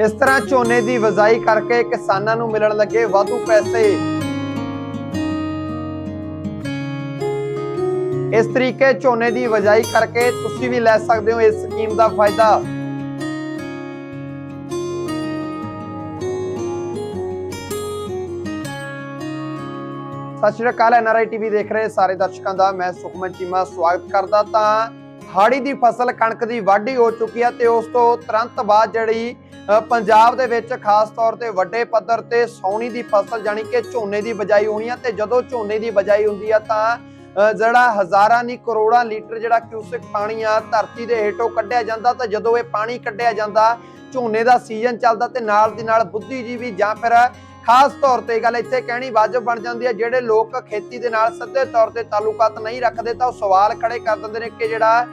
ਇਸ ਤਰ੍ਹਾਂ ਝੋਨੇ ਦੀ ਵਜ਼ਾਈ ਕਰਕੇ ਕਿਸਾਨਾਂ ਨੂੰ ਮਿਲਣ ਲੱਗੇ ਵਾਧੂ ਪੈਸੇ। ਇਸ ਤਰੀਕੇ ਝੋਨੇ ਦੀ ਵਜਾਈ ਕਰਕੇ ਤੁਸੀਂ ਵੀ ਲੈ ਸਕਦੇ ਹੋ ਇਸ ਸਕੀਮ ਦਾ ਫਾਇਦਾ। ਸਤਿ ਸ਼੍ਰੀ ਅਕਾਲ ਐਨਆਰਆਈ ਟੀਵੀ ਦੇਖ ਰਹੇ ਸਾਰੇ ਦਰਸ਼ਕਾਂ ਦਾ, ਮੈਂ ਸੁਖਮਨ ਚੀਮਾ, ਸਵਾਗਤ ਕਰਦਾ ਤਾਂ ਹਾੜੀ ਦੀ ਫਸਲ ਕਣਕ ਦੀ ਵਾਢੀ ਹੋ ਚੁੱਕੀ ਹੈ ਤੇ ਉਸ ਤੋਂ ਤੁਰੰਤ ਬਾਅਦ ਜਿਹੜੀ ਪੰਜਾਬ ਦੇ ਵਿੱਚ ਖਾਸ ਤੌਰ ਤੇ ਵੱਡੇ ਪੱਧਰ ਤੇ ਸੌਣੀ ਦੀ ਫਸਲ ਜਾਨੀ ਕਿ ਝੋਨੇ ਦੀ ਬਜਾਈ ਹੋਣੀ ਆ ਤੇ ਜਦੋਂ ਝੋਨੇ ਦੀ ਬਜਾਈ ਹੁੰਦੀ ਆ ਤਾਂ ਜਿਹੜਾ ਹਜ਼ਾਰਾਂ ਨਹੀਂ ਕਰੋੜਾਂ ਲੀਟਰ ਜਿਹੜਾ ਕਿਊਸਿਕ ਪਾਣੀ ਆ ਧਰਤੀ ਦੇ ਹੇਠੋਂ ਕੱਢਿਆ ਜਾਂਦਾ ਤਾਂ ਜਦੋਂ ਇਹ ਪਾਣੀ ਕੱਢਿਆ ਜਾਂਦਾ, ਝੋਨੇ ਦਾ ਸੀਜ਼ਨ ਚੱਲਦਾ ਤੇ ਨਾਲ ਦੀ ਨਾਲ ਬੁੱਧੀਜੀਵੀ ਜਾਂ ਫਿਰ ਖਾਸ ਤੌਰ ਤੇ ਗੱਲ ਇੱਥੇ ਕਹਿਣੀ ਵਾਜਬ ਬਣ ਜਾਂਦੀ ਹੈ, ਜਿਹੜੇ ਲੋਕ ਖੇਤੀ ਦੇ ਨਾਲ ਸਿੱਧੇ ਤੌਰ ਤੇ ਤਾਲੁਕਾਤ ਨਹੀਂ ਰੱਖਦੇ, ਤਾਂ ਉਹ ਸਵਾਲ ਖੜੇ ਕਰ ਦਿੰਦੇ ਨੇ ਕਿ ਜਿਹੜਾ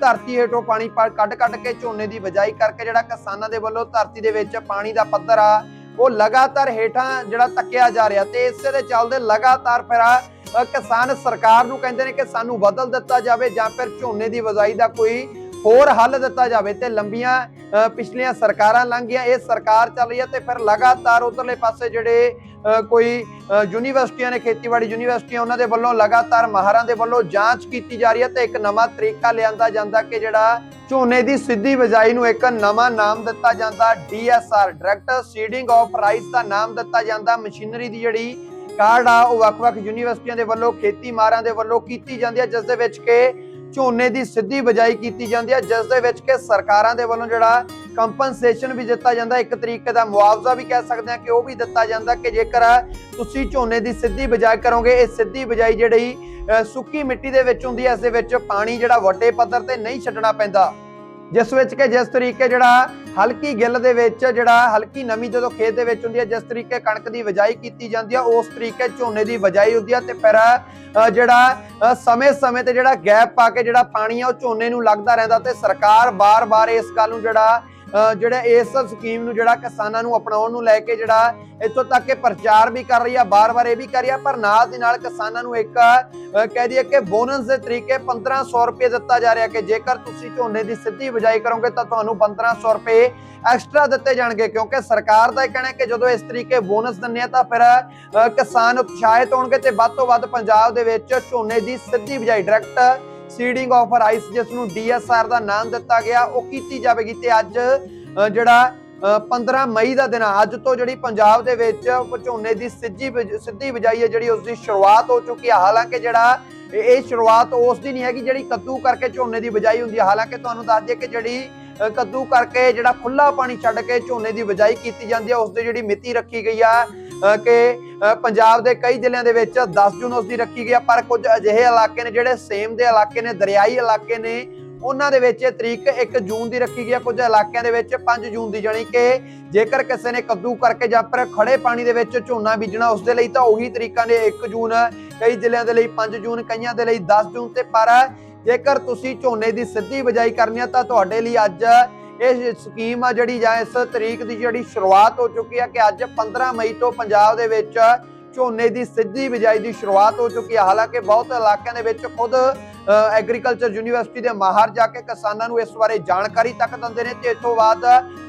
ਧਰਤੀ ਹੇਠੋਂ ਪਾਣੀ ਕੱਢ ਕੱਢ ਕੇ ਝੋਨੇ ਦੀ ਬਜਾਈ ਕਰਕੇ ਜਿਹੜਾ ਕਿਸਾਨਾਂ ਦੇ ਵੱਲੋਂ ਧਰਤੀ ਦੇ ਵਿੱਚ ਪਾਣੀ ਦਾ ਪੱਧਰ ਆ, ਉਹ ਲਗਾਤਾਰ ਹੇਠਾਂ ਜਿਹੜਾ ਤੱਕਿਆ ਜਾ ਰਿਹਾ ਤੇ ਇਸੇ ਦੇ ਚੱਲਦੇ ਲਗਾਤਾਰ ਫਿਰ ਕਿਸਾਨ ਸਰਕਾਰ ਨੂੰ ਕਹਿੰਦੇ ਨੇ ਕਿ ਸਾਨੂੰ ਬਦਲ ਦਿੱਤਾ ਜਾਵੇ ਜਾਂ ਫਿਰ ਝੋਨੇ ਦੀ ਵਜਾਈ ਦਾ ਕੋਈ ਹੋਰ ਹੱਲ ਦਿੱਤਾ ਜਾਵੇ ਤੇ ਲੰਬੀਆਂ ਪਿਛਲੀਆਂ ਸਰਕਾਰਾਂ ਲੰਘ ਗਈਆਂ, ਇਹ ਸਰਕਾਰ ਚੱਲ ਰਹੀ ਹੈ ਤੇ ਫਿਰ ਲਗਾਤਾਰ ਉਧਰਲੇ ਪਾਸੇ ਜਿਹੜੇ ਕੋਈ ਯੂਨੀਵਰਸਿਟੀਆਂ ਨੇ, ਖੇਤੀਬਾੜੀ ਯੂਨੀਵਰਸਿਟੀਆਂ ਉਹਨਾਂ ਦੇ ਵੱਲੋਂ ਲਗਾਤਾਰ ਮਾਹਰਾਂ ਦੇ ਵੱਲੋਂ ਜਾਂਚ ਕੀਤੀ ਜਾ ਰਹੀ ਹੈ ਤੇ ਇੱਕ ਨਵਾਂ ਤਰੀਕਾ ਲਿਆਂਦਾ ਜਾਂਦਾ ਕਿ ਜਿਹੜਾ ਝੋਨੇ ਦੀ ਸਿੱਧੀ ਬਜਾਈ ਨੂੰ ਇੱਕ ਨਵਾਂ ਨਾਮ ਦਿੱਤਾ ਜਾਂਦਾ, DSR, direct seeding of rice ਦਾ ਨਾਮ ਦਿੱਤਾ ਜਾਂਦਾ, ਮਸ਼ੀਨਰੀ ਦੀ ਜਿਹੜੀ ਕਾਰਡ ਆ, ਉਹ ਵੱਖ-ਵੱਖ ਯੂਨੀਵਰਸਿਟੀਆਂ ਦੇ ਵੱਲੋਂ, ਖੇਤੀ ਮਾਰਾਂ ਦੇ ਵੱਲੋਂ ਕੀਤੀ ਜਾਂਦੀ ਹੈ, ਜਿਸ ਦੇ ਵਿੱਚ ਕਿ ਝੋਨੇ ਦੀ ਸਿੱਧੀ ਬਜਾਈ ਕੀਤੀ ਜਾਂਦੀ ਹੈ, ਜਿਸ ਦੇ ਵਿੱਚ ਕਿ ਸਰਕਾਰਾਂ ਦੇ ਵੱਲੋਂ ਜਿਹੜਾ ਕੰਪਨਸੇਸ਼ਨ ਵੀ ਦਿੱਤਾ ਜਾਂਦਾ ਇੱਕ ਤਰੀਕੇ ਦਾ ਮੁਆਵਜ਼ਾ ਵੀ ਕਹਿ ਸਕਦੇ ਹਾਂ ਕਿ ਉਹ ਵੀ ਦਿੱਤਾ ਜਾਂਦਾ ਕਿ ਜੇਕਰ ਤੁਸੀਂ ਝੋਨੇ ਦੀ ਸਿੱਧੀ ਬਜਾਈ ਕਰੋਗੇ, ਇਹ ਸਿੱਧੀ ਬਜਾਈ ਜਿਹੜੀ ਸੁੱਕੀ ਮਿੱਟੀ ਦੇ ਵਿੱਚ ਹੁੰਦੀ ਹੈ, ਇਸ ਦੇ ਵਿੱਚ ਪਾਣੀ ਜਿਹੜਾ ਵੱਡੇ ਪੱਧਰ ਤੇ ਨਹੀਂ ਛੱਡਣਾ ਪੈਂਦਾ। ਜਿਸ ਵਿੱਚ ਕਿ ਜਿਸ ਤਰੀਕੇ ਜਿਹੜਾ ਹਲਕੀ ਗਿੱਲ ਦੇ ਵਿੱਚ ਜਿਹੜਾ ਹਲਕੀ ਨਮੀ ਜਦੋਂ ਖੇਤ ਦੇ ਵਿੱਚ ਹੁੰਦੀ ਹੈ, ਜਿਸ ਤਰੀਕੇ ਕਣਕ ਦੀ ਬਜਾਈ ਕੀਤੀ ਜਾਂਦੀ ਹੈ, ਉਸ ਤਰੀਕੇ ਝੋਨੇ ਦੀ ਬਜਾਈ ਹੁੰਦੀ ਹੈ ਤੇ ਫਿਰ ਜਿਹੜਾ ਸਮੇਂ-ਸਮੇਂ ਤੇ ਜਿਹੜਾ ਗੈਪ ਪਾ ਕੇ ਜਿਹੜਾ ਪਾਣੀ ਆ ਉਹ ਝੋਨੇ ਨੂੰ ਲੱਗਦਾ ਰਹਿੰਦਾ ਤੇ ਸਰਕਾਰ ਬਾਰ-ਬਾਰ ਇਸ ਗੱਲ ਨੂੰ ਜਿਹੜਾ ਜਿਹੜਾ ਇਸ ਸਕੀਮ ਨੂੰ, ਜਿਹੜਾ ਕਿਸਾਨਾਂ ਨੂੰ ਅਪਣਾਉਣ ਨੂੰ ਲੈ ਕੇ ਜਿਹੜਾ ਇੱਥੋਂ ਤੱਕ ਕਿ ਪ੍ਰਚਾਰ ਵੀ ਕਰ ਰਹੀ ਆ ਬਾਰ-ਬਾਰ ਇਹ ਵੀ ਕਰ ਰਹੀ ਆ, ਪਰ ਨਾਲ ਦੀ ਨਾਲ ਕਿਸਾਨਾਂ ਨੂੰ ਇੱਕ ਕਹਿ ਦਈਏ ਕਿ ਬੋਨਸ ਦੇ ਤਰੀਕੇ 1500 ਰੁਪਏ ਦਿੱਤਾ ਜਾ ਰਿਹਾ ਕਿ ਜੇਕਰ ਤੁਸੀਂ ਝੋਨੇ ਦੀ ਸਿੱਧੀ ਬਜਾਈ ਕਰੋਗੇ ਤਾਂ ਤੁਹਾਨੂੰ 1500 ਰੁਪਏ ਐਕਸਟਰਾ ਦਿੱਤੇ ਜਾਣਗੇ, ਕਿਉਂਕਿ ਸਰਕਾਰ ਦਾ ਇਹ ਕਹਿਣਾ ਹੈ ਕਿ ਜਦੋਂ ਇਸ ਤਰੀਕੇ ਬੋਨਸ ਦਿੰਨੇ ਆ ਤਾਂ ਫਿਰ ਕਿਸਾਨ ਉਤਸ਼ਾਹਿਤ ਹੋਣਗੇ ਤੇ ਵੱਧ ਤੋਂ ਵੱਧ ਪੰਜਾਬ ਦੇ ਵਿੱਚ ਝੋਨੇ ਦੀ ਸਿੱਧੀ ਬਜਾਈ ਡਾਇਰੈਕਟ ਸੀਡਿੰਗ ਆਫ ਰਾਈਸ ਜਿਸ ਨੂੰ ਡੀਐਸਆਰ ਦਾ ਨਾਮ ਦਿੱਤਾ ਗਿਆ ਉਹ ਕੀਤੀ ਜਾਵੇਗੀ ਤੇ ਅੱਜ ਜਿਹੜਾ ਅ, 15 ਮਈ ਦਾ ਦਿਨ ਅੱਜ ਤੋਂ ਜਿਹੜੀ ਪੰਜਾਬ ਦੇ ਵਿੱਚ ਝੋਨੇ ਦੀ ਸਿੱਧੀ ਬਜ- ਸਿੱਧੀ ਬਜਾਈ ਹੈ ਜਿਹੜੀ ਉਸ ਦੀ ਸ਼ੁਰੂਆਤ ਹੋ ਚੁੱਕੀ ਹੈ। ਹਾਲਾਂਕਿ ਜਿਹੜਾ ਇਹ ਸ਼ੁਰੂਆਤ ਉਸ ਦੀ ਨਹੀਂ ਹੈਗੀ ਜਿਹੜੀ ਕੱਦੂ ਕਰਕੇ ਝੋਨੇ ਦੀ ਬਜਾਈ ਹੁੰਦੀ ਹੈ। ਹਾਲਾਂਕਿ ਤੁਹਾਨੂੰ ਦੱਸ ਦਈਏ ਕਿ ਜਿਹੜੀ ਕੱਦੂ ਕਰਕੇ ਜਿਹੜਾ ਖੁੱਲਾ ਪਾਣੀ ਛੱਡ ਕੇ ਝੋਨੇ ਦੀ ਬਜਾਈ ਕੀਤੀ ਜਾਂਦੀ ਹੈ ਉਸ ਦੀ ਜਿਹੜੀ ਮਿਤੀ ਰੱਖੀ ਗਈ ਆ ਕਿ ਪੰਜਾਬ ਦੇ ਕਈ ਜ਼ਿਲ੍ਹਿਆਂ ਦੇ ਵਿੱਚ 10 ਜੂਨ ਉਸ ਦੀ ਰੱਖੀ ਗਈ ਆ, ਪਰ ਕੁਝ ਅਜਿਹੇ ਇਲਾਕੇ ਨੇ ਜਿਹੜੇ ਸੇਮ ਦੇ ਇਲਾਕੇ ਨੇ, ਦਰਿਆਈ ਇਲਾਕੇ ਨੇ, ਉਹਨਾਂ ਦੇ ਵਿੱਚ ਇਹ ਤਰੀਕ 1 ਜੂਨ ਦੀ ਰੱਖੀ ਗਈ ਹੈ ਕੁਝ ਇਲਾਕਿਆਂ ਦੇ ਵਿੱਚ 5 ਜੂਨ ਦੀ, ਜਾਣੀ ਕਿ ਜੇਕਰ ਕਿਸੇ ਨੇ ਕੱਦੂ ਕਰਕੇ ਜਾਂ ਫਿਰ ਖੜੇ ਪਾਣੀ ਦੇ ਵਿੱਚ ਝੋਨਾ ਬੀਜਣਾ ਉਸ ਦੇ ਲਈ, ਤਾਂ ਉਹੀ ਤਰੀਕਾਂ ਨੇ 1 ਜੂਨ, ਕਈ ਜ਼ਿਲ੍ਹਿਆਂ ਦੇ ਲਈ 5 ਜੂਨ, ਕਈਆਂ ਦੇ ਲਈ 10 ਜੂਨ ਤੇ, ਪਰ ਜੇਕਰ ਤੁਸੀਂ ਝੋਨੇ ਦੀ ਸਿੱਧੀ ਬਜਾਈ ਕਰਨੀ ਹੈ ਤਾਂ ਤੁਹਾਡੇ ਲਈ ਅੱਜ ਇਹ ਸਕੀਮ ਆ ਜਿਹੜੀ ਜਾਂ ਇਸ ਤਰੀਕ ਦੀ ਜਿਹੜੀ ਸ਼ੁਰੂਆਤ ਹੋ ਚੁੱਕੀ ਆ ਕਿ ਅੱਜ 15 ਮਈ ਤੋਂ ਪੰਜਾਬ ਦੇ ਵਿੱਚ ਝੋਨੇ ਦੀ ਸਿੱਧੀ ਬਿਜਾਈ ਦੀ ਸ਼ੁਰੂਆਤ ਹੋ ਚੁੱਕੀ ਹੈ ਹਾਲਾਂਕਿ ਬਹੁਤ ਇਲਾਕਿਆਂ ਦੇ ਵਿੱਚ ਖੁਦ ਐਗਰੀਕਲਚਰ ਯੂਨੀਵਰਸਿਟੀ ਦੇ ਮਾਹਰ ਜਾ ਕੇ ਕਿਸਾਨਾਂ ਨੂੰ ਇਸ ਬਾਰੇ ਜਾਣਕਾਰੀ ਤੱਕ ਦਿੰਦੇ ਨੇ ਤੇ ਇਸ ਤੋਂ ਬਾਅਦ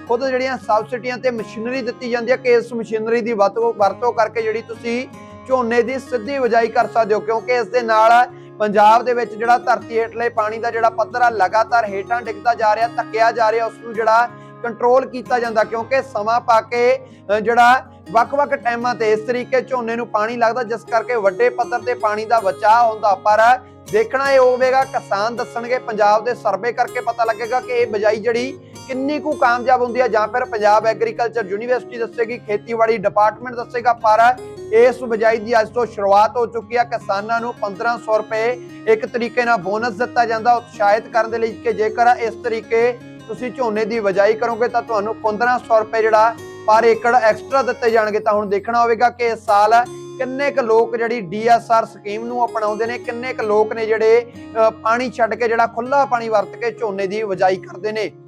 ਖੁਦ ਜਿਹੜੀਆਂ ਸਬਸਿਡੀਆਂ ਤੇ ਮਸ਼ੀਨਰੀ ਦਿੱਤੀ ਜਾਂਦੀ ਹੈ ਕਿ ਇਸ ਮਸ਼ੀਨਰੀ ਦੀ ਵਰਤੋਂ ਵਰਤੋਂ ਕਰਕੇ ਜਿਹੜੀ ਤੁਸੀਂ ਝੋਨੇ ਦੀ ਸਿੱਧੀ ਬਿਜਾਈ ਕਰ ਸਕਦੇ ਹੋ। ਕਿਉਂਕਿ ਇਸ ਦੇ ਨਾਲ ਪੰਜਾਬ ਦੇ ਵਿੱਚ ਜਿਹੜਾ ਧਰਤੀ ਹੇਠਲੇ ਪਾਣੀ ਦਾ ਜਿਹੜਾ ਪੱਧਰ ਆ, ਲਗਾਤਾਰ ਹੇਠਾਂ ਡਿੱਗਦਾ ਜਾ ਰਿਹਾ ਧੱਕਿਆ ਜਾ ਰਿਹਾ ਉਸ ਨੂੰ ਜਿਹੜਾ ਕੰਟਰੋਲ ਕੀਤਾ ਜਾਂਦਾ ਕਿਉਂਕਿ ਸਮਾਂ ਪਾ ਕੇ ਜਿਹੜਾ ਵੱਖ-ਵੱਖ ਟਾਈਮਾਂ ਤੇ ਇਸ ਤਰੀਕੇ ਝੋਨੇ ਨੂੰ ਪਾਣੀ ਲੱਗਦਾ, ਜਿਸ ਕਰਕੇ ਵੱਡੇ ਪੱਧਰ ਤੇ ਪਾਣੀ ਦਾ ਬਚਾਅ ਹੁੰਦਾ। ਪਰ ਦੇਖਣਾ ਇਹ ਹੋਵੇਗਾ, ਕਿਸਾਨ ਦੱਸਣਗੇ, ਪੰਜਾਬ ਦੇ ਸਰਵੇ ਕਰਕੇ ਪਤਾ ਲੱਗੇਗਾ ਕਿ ਇਹ ਬਜਾਈ ਜਿਹੜੀ ਕਿੰਨੀ ਕੁ ਕਾਮਯਾਬ ਹੁੰਦੀ ਹੈ ਜਾਂ ਫਿਰ ਪੰਜਾਬ ਐਗਰੀਕਲਚਰ ਯੂਨੀਵਰਸਿਟੀ ਦੱਸੇਗੀ, ਖੇਤੀਬਾੜੀ ਡਿਪਾਰਟਮੈਂਟ ਦੱਸੇਗਾ, ਪਰ ਇਸ ਬਜਾਈ ਦੀ ਅੱਜ ਤੋਂ ਸ਼ੁਰੂਆਤ ਹੋ ਚੁੱਕੀ ਹੈ ਕਿਸਾਨਾਂ ਨੂੰ 1500 ਰੁਪਏ ਇੱਕ ਤਰੀਕੇ ਨਾਲ ਬੋਨਸ ਦਿੱਤਾ ਜਾਂਦਾ। ਉਤਸ਼ਾਹਿਤ ਕਰਨ ਦੇ ਲਈ ਕਿ ਜੇਕਰ ਇਸ ਤਰੀਕੇ ਤੁਸੀਂ ਝੋਨੇ ਦੀ ਬਜਾਈ ਕਰੋਗੇ, ਤਾਂ ਤੁਹਾਨੂੰ 1500 ਰੁਪਏ ਜਿਹੜਾ ਪਰ ਏਕੜ ਐਕਸਟਰਾ ਦਿੱਤੇ ਜਾਣਗੇ। ਤਾਂ ਹੁਣ ਦੇਖਣਾ ਹੋਵੇਗਾ ਕਿ ਇਸ ਸਾਲ ਕਿੰਨੇ ਕੁ ਲੋਕ ਜਿਹੜੀ ਡੀਐਸਆਰ ਸਕੀਮ ਨੂੰ ਅਪਣਾਉਂਦੇ ਨੇ, ਕਿੰਨੇ ਕੁ ਲੋਕ ਨੇ ਜਿਹੜੇ ਪਾਣੀ ਛੱਡ ਕੇ ਜਿਹੜਾ ਖੁੱਲਾ ਪਾਣੀ ਵਰਤ ਕੇ ਝੋਨੇ ਦੀ ਬਜਾਈ ਕਰਦੇ ਨੇ।